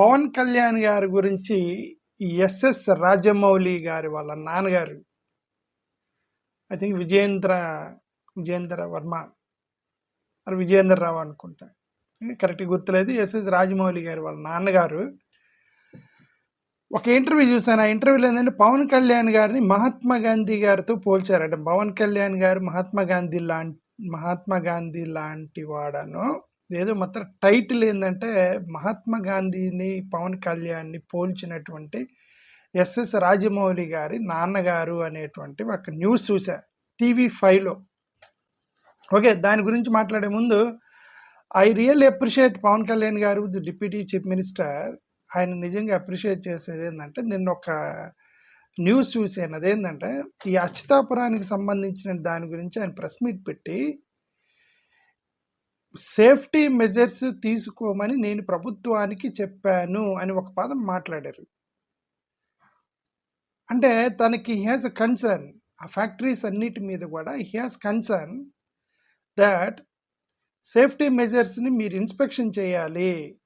పవన్ కళ్యాణ్ గారి గురించి ఎస్ఎస్ రాజమౌళి గారి వాళ్ళ నాన్నగారు ఐ థింక్ విజయేంద్ర విజయేంద్ర వర్మ అది విజయేంద్ర రావు అనుకుంటా కరెక్ట్ గుర్తులేదు. ఎస్ఎస్ రాజమౌళి గారి వాళ్ళ నాన్నగారు. ఒక ఇంటర్వ్యూ చూసాను ఆ ఇంటర్వ్యూలో ఏంటంటే పవన్ కళ్యాణ్ గారిని మహాత్మా గాంధీ గారితో పోల్చారు అంటే పవన్ కళ్యాణ్ గారు మహాత్మా గాంధీ లాంటి మహాత్మా గాంధీ లాంటి వాడను. ఏదో మొత్తం టైటిల్ ఏంటంటే మహాత్మా గాంధీని పవన్ కళ్యాణ్ని పోల్చినటువంటి ఎస్ఎస్ రాజమౌళి గారి నాన్నగారు అనేటువంటి ఒక న్యూస్ చూసా టీవీ ఫైవ్లో. ఓకే దాని గురించి మాట్లాడే ముందు I real appreciate Pawan Kalyan garu the deputy chief minister. ఆయన నిజంగా అప్రిషియేట్ చేసేది ఏంటంటే నిన్న ఒక న్యూస్ చూసాను అదేంటంటే ఈ అచ్యుతాపురానికి సంబంధించిన దాని గురించి ఆయన ప్రెస్ మీట్ పెట్టి సేఫ్టీ మెజర్స్ తీసుకోమని నేను ప్రభుత్వానికి చెప్పాను అని ఒక పదం మాట్లాడారు. అంటే తనకి హ్యాస్ అ కన్సర్న్ ఆ ఫ్యాక్టరీస్ అన్నిటి మీద కూడా he has concern that safety మెజర్స్ని మీరు ఇన్స్పెక్షన్ చేయాలి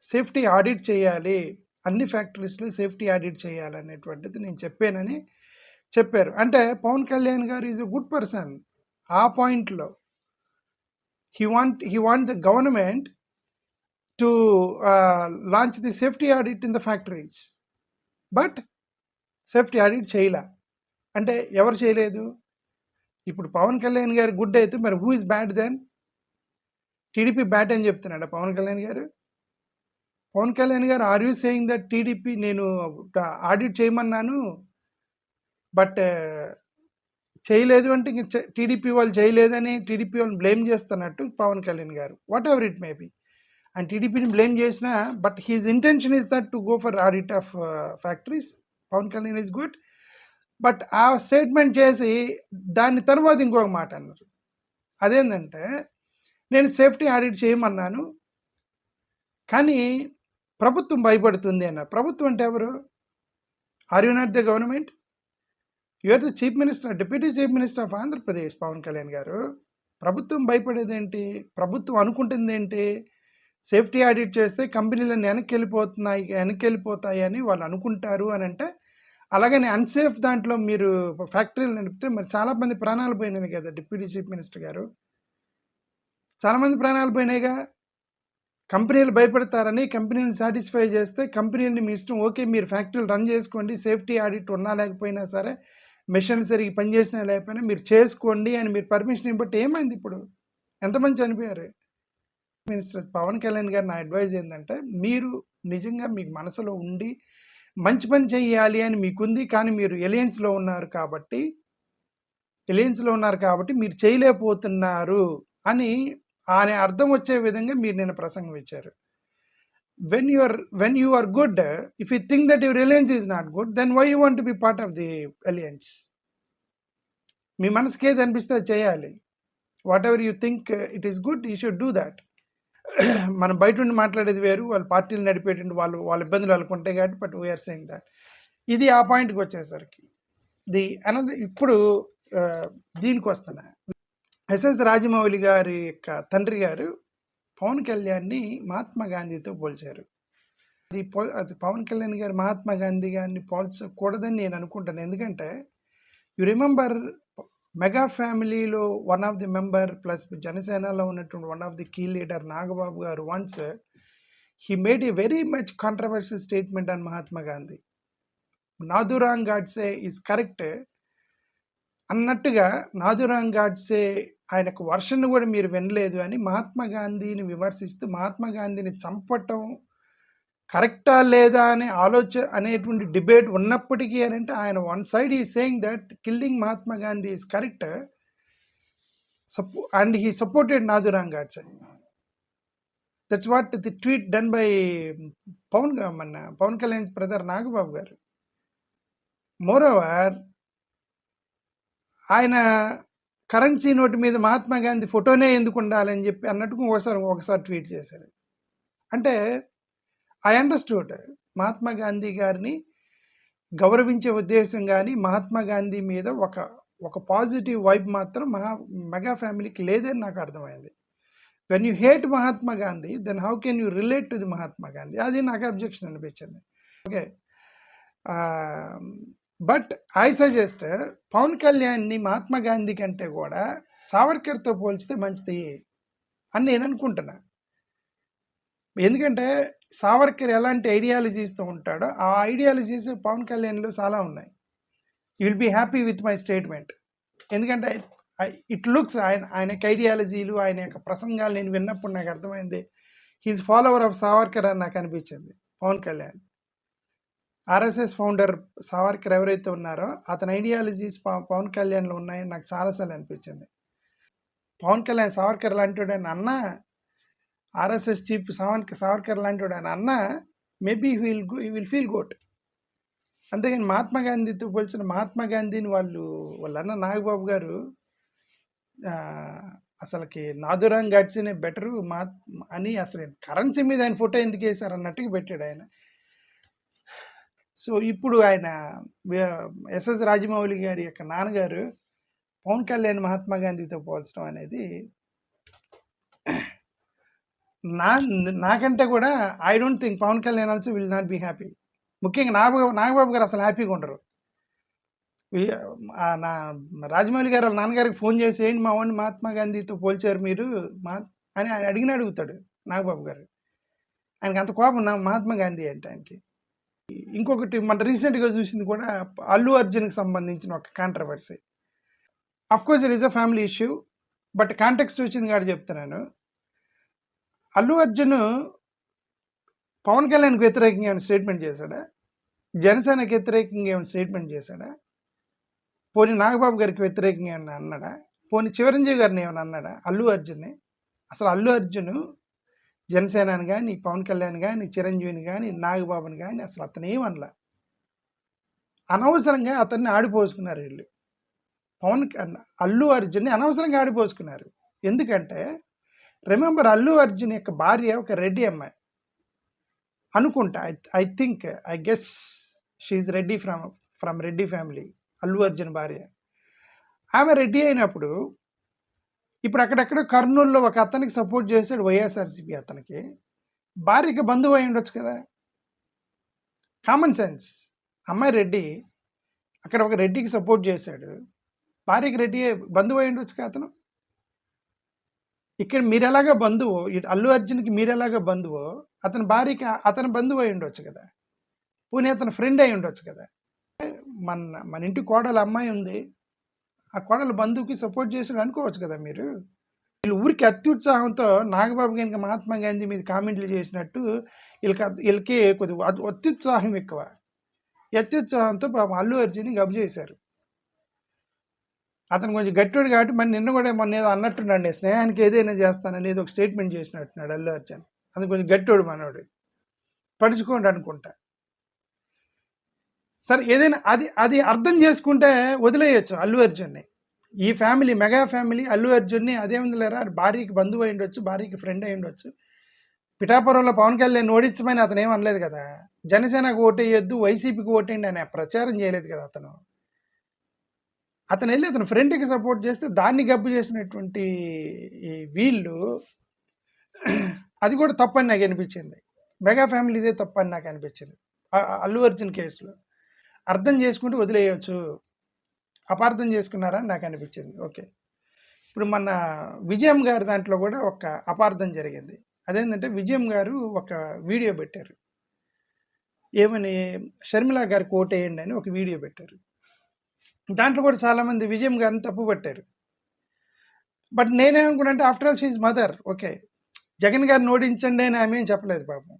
సేఫ్టీ ఆడిట్ చేయాలి అన్ని ఫ్యాక్టరీస్లో సేఫ్టీ ఆడిట్ చేయాలి అనేటువంటిది నేను చెప్పానని చెప్పారు. అంటే పవన్ కళ్యాణ్ గారు ఈజ్ అ గుడ్ పర్సన్ ఆ పాయింట్లో he want he want the government to uh, launch the safety audit in the factories. But safety audit చేయలే. అంటే ఎవరు చేయలేదు? ఇప్పుడు పవన్ కళ్యాణ్ గారు గుడ్ అయితే మరి who is bad then TDP bad అని చెప్తున్నాడు Pawan Kalyan garu? Pawan Kalyan garu are you saying that TDP నేను uh, ఆడిట్ చేయమన్నాను? బట్ చేయలేదు అంటే ఇంక టీడీపీ వాళ్ళు చేయలేదని టీడీపీ వాళ్ళని బ్లేమ్ చేస్తున్నట్టు Pawan Kalyan garu. Whatever it may be and టీడీపీని బ్లేమ్ చేసినా but his intention is that to go for audit of factories Pawan Kalyan is good but ఆ స్టేట్మెంట్ చేసి దాని తర్వాత ఇంకొక మాట అన్నారు. అదేంటంటే నేను సేఫ్టీ ఆడిట్ చేయమన్నాను కానీ ప్రభుత్వం భయపడుతుంది అన్నారు. ప్రభుత్వం అంటే ఎవరు? Are you not the government your the chief minister deputy chief minister of Andhra Pradesh Pawan Kalyan garu. ప్రభుత్వం భయపడేది ఏంటి ప్రభుత్వం అనుకుంటుంది ఏంటి సేఫ్టీ ఆడిట్ చేస్తే కంపెనీలన్నీ వెనక్కి వెళ్ళిపోతున్నాయి వెనక్కి వెళ్ళిపోతాయి అని వాళ్ళు అనుకుంటారు అని అంటే అలాగని అన్సేఫ్ దాంట్లో మీరు ఫ్యాక్టరీలు నడిపితే మరి చాలామంది ప్రాణాలు పోయినాయి కదా డిప్యూటీ చీఫ్ మినిస్టర్ గారు. చాలామంది ప్రాణాలు పోయినాయిగా. కంపెనీలు భయపడతారని కంపెనీని సాటిస్ఫై చేస్తే కంపెనీని మీ ఇష్టం ఓకే మీరు ఫ్యాక్టరీలు రన్ చేసుకోండి సేఫ్టీ ఆడిట్ ఉన్నా లేకపోయినా సరే మిషన్ సరిగ్గా పనిచేసినా లేకపోయినా మీరు చేసుకోండి అని మీరు పర్మిషన్ ఇవ్వబట్టి ఏమైంది ఇప్పుడు? ఎంతమంది చనిపోయారు? మినిస్టర్ పవన్ కళ్యాణ్ గారు నా అడ్వైజ్ ఏంటంటే మీరు నిజంగా మీకు మనసులో ఉండి మంచి పని చేయాలి అని మీకుంది కానీ మీరు ఎలియన్స్లో ఉన్నారు కాబట్టి ఎలియన్స్లో ఉన్నారు కాబట్టి మీరు చేయలేకపోతున్నారు అని అనే అర్థం వచ్చే విధంగా మీరు నేను ప్రసంగం ఇచ్చారు. When are are when you are good if you think that alliance is not not good then why you to be part of the alliance మీ మనసుకి ఏది అనిపిస్తే చేయాలి. Whatever you think it is good you should do that మనం బయట ఉండి మాట్లాడేది వేరు వాళ్ళ పార్టీలు నడిపేటువంటి వాళ్ళు వాళ్ళ ఇబ్బందులు వాళ్ళకు ఉంటాయి కాబట్టి బట్ వీఆర్ సెయింగ్ దాట్ ఇది ఆ పాయింట్కి వచ్చేసరికి. ది అనదర్ ఇప్పుడు uh, దీనికి వస్తున్నా. ఎస్ఎస్ రాజమౌళి గారి యొక్క తండ్రి గారు పవన్ కళ్యాణ్ని మహాత్మా గాంధీతో పోల్చారు. అది పో అది పవన్ కళ్యాణ్ గారు మహాత్మా గాంధీ గారిని పోల్చకూడదని నేను అనుకుంటాను. ఎందుకంటే యు రిమెంబర్ మెగా ఫ్యామిలీలో one of the member plus జనసేనలో ఉన్నటువంటి one of the key leader Nagababu garu once he made a very much controversial statement on Mahatma Gandhi. Nathuram Godse is correct అన్నట్టుగా నాదురాంగ్ గాడ్సే ఆయనకు వర్షన్ కూడా మీరు వినలేదు అని మహాత్మా గాంధీని విమర్శిస్తూ మహాత్మా గాంధీని చంపటం కరెక్టా లేదా అనే ఆలోచన అనేటువంటి డిబేట్ ఉన్నప్పటికీ అని అంటే ఆయన వన్ సైడ్ ఈ saying that killing Mahatma Gandhi is correct. సపో and he supported Nathuram Godse. That's what the tweet done by Pawan మన Pawan Kalyan brother Nagababu garu. Moreover ఆయన కరెన్సీ నోటు మీద మహాత్మా గాంధీ ఫోటోనే ఎందుకు ఉండాలని చెప్పి అన్నట్టుగా ఒకసారి ఒకసారి ట్వీట్ చేశారు. అంటే ఐ అండర్స్టూడ్ మహాత్మా గాంధీ గారిని గౌరవించే ఉద్దేశం కానీ మహాత్మా గాంధీ మీద ఒక ఒక పాజిటివ్ వైబ్ మాత్రం మహా మెగా ఫ్యామిలీకి లేదని నాకు అర్థమైంది. When you hate Mahatma Gandhi then how can you relate to the Mahatma Gandhi? అది నాకు అబ్జెక్షన్ అనిపించింది. Okay. But I suggest Pawan కళ్యాణ్ని మహాత్మా గాంధీ కంటే కూడా సావర్కర్తో పోల్చితే మంచిది అని నేను అనుకుంటున్నా. ఎందుకంటే సావర్కర్ ఎలాంటి ఐడియాలజీస్తో ఉంటాడో ఆ ఐడియాలజీస్ పవన్ కళ్యాణ్లో చాలా ఉన్నాయి. You will be happy with my statement ఎందుకంటే ఇట్ లుక్స్ ఆయన ఆయనకి ఐడియాలజీలు ఆయన యొక్క ప్రసంగాలు నేను విన్నప్పుడు నాకు అర్థమైంది. హీజ్ ఫాలోవర్ ఆఫ్ సావర్కర్ అని నాకు అనిపించింది పవన్ కళ్యాణ్. ఆర్ఎస్ఎస్ ఫౌండర్ సావర్కర్ ఎవరైతే ఉన్నారో అతని ఐడియాలజీస్ పవన్ కళ్యాణ్లో ఉన్నాయని నాకు చాలాసార్లు అనిపించింది. పవన్ కళ్యాణ్ సావర్కర్ లాంటి అన్న ఆర్ఎస్ఎస్ చీఫ్ సావన్ సావర్కర్ లాంటి వాడు అన్న maybe will will feel good. అంతేగాని మహాత్మా గాంధీతో పోల్చిన మహాత్మా గాంధీని వాళ్ళు వాళ్ళ అన్న నాగబాబు గారు అసలుకి నాదురాం గడ్సినే బెటరు మా అని అసలు కరెన్సీ మీద ఆయన ఫోటో ఎందుకు వేశారు అన్నట్టుగా పెట్టాడు ఆయన. సో ఇప్పుడు ఆయన ఎస్ఎస్ రాజమౌళి గారి యొక్క నాన్నగారు పవన్ కళ్యాణ్ మహాత్మా గాంధీతో పోల్చడం అనేది నా నాకంటే కూడా I don't think Pawan Kalyan also will not be happy ముఖ్యంగా నాగబాబు నాగబాబు గారు అసలు హ్యాపీగా ఉండరు. నా రాజమౌళి గారు వాళ్ళ నాన్నగారికి ఫోన్ చేసి ఏంటి మా వాడిని మహాత్మా గాంధీతో పోల్చారు మీరు? మా అని ఆయన అడిగిన అడుగుతాడు నాగబాబు గారు. ఆయనకి అంత కోపం నా మహాత్మా గాంధీ అంటే ఆయనకి. ఇంకొకటి మన రీసెంట్గా చూసింది కూడా అల్లు అర్జున్కి సంబంధించిన ఒక controversy of course it is a family issue but context వచ్చింది కాబట్టి చెప్తున్నాను. అల్లు అర్జున్ పవన్ కళ్యాణ్కి వ్యతిరేకంగా ఏమైనా స్టేట్మెంట్ చేశాడా? జనసేనకి వ్యతిరేకంగా ఏమైనా స్టేట్మెంట్ చేశాడా? పోనీ నాగబాబు గారికి వ్యతిరేకంగా ఏమైనా అన్నాడా? పోనీ చివరంజీవి గారిని ఏమైనా అన్నాడా? అల్లు అర్జున్ని? అసలు అల్లు అర్జున్ జనసేనని కానీ పవన్ కళ్యాణ్ కానీ చిరంజీవిని కానీ నాగబాబుని కానీ అసలు అతనేం అనలా. అనవసరంగా అతన్ని ఆడిపోసుకున్నారు వీళ్ళు. పవన్ అల్లు అర్జున్ని అనవసరంగా ఆడిపోసుకున్నారు. ఎందుకంటే రిమెంబర్ అల్లు అర్జున్ యొక్క భార్య ఒక రెడ్డి అమ్మాయి. అనుకుంటా I I think I guess she Reddy from from Reddy family Allu Arjun భార్య. ఆమె రెడ్డి అయినప్పుడు ఇప్పుడు అక్కడక్కడ కర్నూలులో ఒక అతనికి సపోర్ట్ చేశాడు వైఎస్ఆర్సీపీ అతనికి. భార్యకి బంధువు అయి ఉండొచ్చు కదా? కామన్ సెన్స్ అమ్మాయి రెడ్డి అక్కడ ఒక రెడ్డికి సపోర్ట్ చేశాడు. భార్యకి రెడ్డి బంధువు అయి ఉండొచ్చు కదా అతను? ఇక్కడ మీరెలాగా బంధువు అల్లు అర్జున్కి మీరెలాగా బంధువు అతని భార్యకి అతని బంధువు అయి ఉండొచ్చు కదా? పోనీ అతని ఫ్రెండ్ అయి ఉండొచ్చు కదా? మన మన ఇంటి కోడలు అమ్మాయి ఉంది. ఆ కోడలు బంధువుకి సపోర్ట్ చేశాడు అనుకోవచ్చు కదా మీరు? వీళ్ళు ఊరికి అత్యుత్సాహంతో నాగబాబు గారికి మహాత్మా గాంధీ మీద కామెంట్లు చేసినట్టు వీళ్ళకి వీళ్ళకి కొద్దిగా అత్యుత్సాహం ఎక్కువ. అత్యుత్సాహంతో పాపం అల్లు అర్జున్ని గబు చేశారు. అతను కొంచెం గట్టివాడు కాబట్టి మరి నిన్న కూడా మొన్న ఏదో అన్నట్టున్నాడు నేను స్నేహానికి ఏదైనా చేస్తానని ఏదో ఒక స్టేట్మెంట్ చేసినట్టున్నాడు అల్లు అర్జున్. అది కొంచెం గట్టివాడు మనోడు. పడుచుకోండి అనుకుంటా. సరే ఏదైనా అది అది అర్థం చేసుకుంటే వదిలేయచ్చు అల్లు అర్జున్ని. ఈ ఫ్యామిలీ మెగా ఫ్యామిలీ అల్లు అర్జున్ని అదేముంది లేరా భార్యకి బంధువు అయి ఉండొచ్చు భార్యకి ఫ్రెండ్ అయి ఉండొచ్చు. పిఠాపురంలో పవన్ కళ్యాణ్ ఓడించమని అతను ఏమనలేదు కదా? జనసేనకు ఓటేయొద్దు వైసీపీకి ఓటేయండి అనే ప్రచారం చేయలేదు కదా అతను. అతను వెళ్ళి అతను ఫ్రెండ్కి సపోర్ట్ చేస్తే దాన్ని గబ్బు చేసినటువంటి ఈ వీళ్ళు అది కూడా తప్పని నాకు అనిపించింది. మెగా ఫ్యామిలీ ఇదే తప్పని నాకు అనిపించింది. అల్లు అర్జున్ కేసులో. అర్థం చేసుకుంటూ వదిలేయచ్చు. అపార్థం చేసుకున్నారని నాకు అనిపించింది. ఓకే. ఇప్పుడు మన విజయం గారి దాంట్లో కూడా ఒక అపార్థం జరిగింది. అదేంటంటే విజయం గారు ఒక వీడియో పెట్టారు. ఏమని? షర్మిల కోట్ వేయండి అని ఒక వీడియో పెట్టారు. దాంట్లో కూడా చాలామంది విజయం గారిని తప్పు పట్టారు. బట్ నేనేమనుకున్నానంటే after all she's mother. Okay. Jagan గారిని ఓడించండి అని ఆమె ఏం చెప్పలేదు పాపం.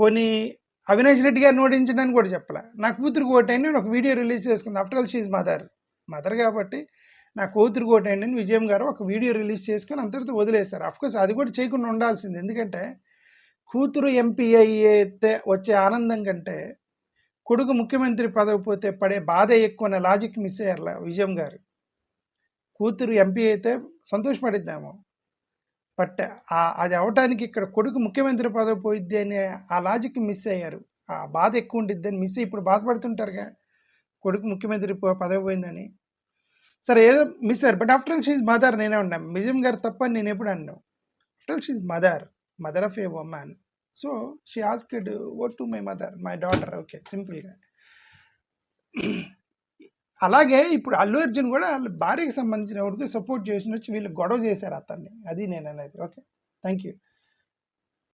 పోనీ అవినాష్ రెడ్డి గారిని ఓడించడానికి కూడా చెప్పలే. నా కూతురు ఓటైంది నేను ఒక వీడియో రిలీజ్ చేసుకుంది. After all she's mother mother కాబట్టి నా కూతురు ఓటైండి అని విజయం గారు ఒక వీడియో రిలీజ్ చేసుకుని అంతటితో వదిలేశారు. అఫ్కోర్స్ అది కూడా చేయకుండా ఉండాల్సింది. ఎందుకంటే కూతురు ఎంపీ అయితే వచ్చే ఆనందం కంటే కొడుకు ముఖ్యమంత్రి పదవి పోతే పడే బాధ ఎక్కువ అనే లాజిక్ మిస్ అయ్యారు విజయం గారు. కూతురు ఎంపీ అయితే సంతోషపడిద్దాము. బట్ అది అవటానికి ఇక్కడ కొడుకు ముఖ్యమంత్రి పదవి పోయిద్ది అనే ఆ లాజిక్ మిస్ అయ్యారు. ఆ బాధ ఎక్కువ ఉండిద్ది అని మిస్ ఇప్పుడు బాధపడుతుంటారుగా. కొడుకు ముఖ్యమంత్రి పదవి పోయిందని. సరే ఏదో మిస్ అయ్యారు. But after all she's mother నేనే ఉన్నాను విజయం గారు తప్ప అని నేను ఎప్పుడు అన్నాను after she mother mother of a woman so she asked vote to my mother my daughter okay సింపుల్గా అలాగే ఇప్పుడు అల్లు అర్జున్ కూడా వాళ్ళ భార్యకి సంబంధించిన ఎవరికి సపోర్ట్ చేసిన వచ్చి వీళ్ళు గొడవ చేశారు అతన్ని. అది నేను అనేది. ఓకే. Thank you